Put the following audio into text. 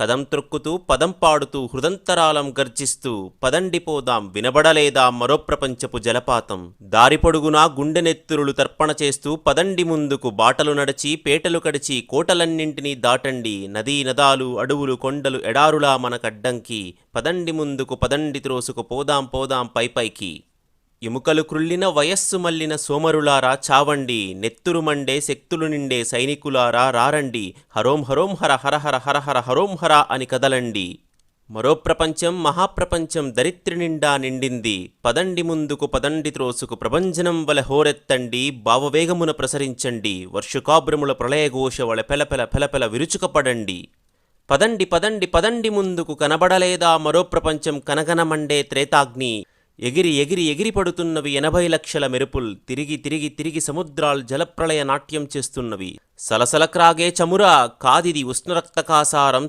కదం త్రొక్కుతూ పదం పాడుతూ హృదంతరాలం గర్జిస్తూ పదండి పోదాం వినబడలేదా మరో ప్రపంచపు జలపాతం. దారి పొడుగునా గుండెనెత్తురులు తర్పణ చేస్తూ పదండి ముందుకు బాటలు నడిచి పేటలు కడిచి కోటలన్నింటినీ దాటండి నదీ నదాలు అడవులు కొండలు ఎడారులా మనకడ్డంకి. పదండి ముందుకు పదండి త్రోసుకు పోదాం పోదాం పైపైకి ఎముకలు క్రుళ్ళిన వయస్సు మల్లిన సోమరులారా చావండి. నెత్తురు మండే శక్తులు నిండే సైనికులారా రారండి. హరోం హరోం హర హర హర హర హర హరోం హర అని కదలండి. మరో ప్రపంచం మహాప్రపంచం దరిత్రి నిండా నిండింది. పదండి ముందుకు పదండి త్రోసుకు ప్రభంజనం వల హోరెత్తండి. భావవేగమున ప్రసరించండి. వర్షుకాబ్రముల ప్రళయఘోష వల పెలపెల పెలపెల విరుచుకపడండి. పదండి పదండి పదండి ముందుకు కనబడలేదా మరో ప్రపంచం కనగనమండే త్రేతాగ్ని? ఎగిరి ఎగిరి ఎగిరి పడుతున్నవి ఎనభై లక్షల మెరుపుల్. తిరిగి తిరిగి తిరిగి సముద్రాలు జలప్రళయ నాట్యం చేస్తున్నవి. సలసలక్రాగే చమురా కాదిది ఉష్ణరక్తకాసారం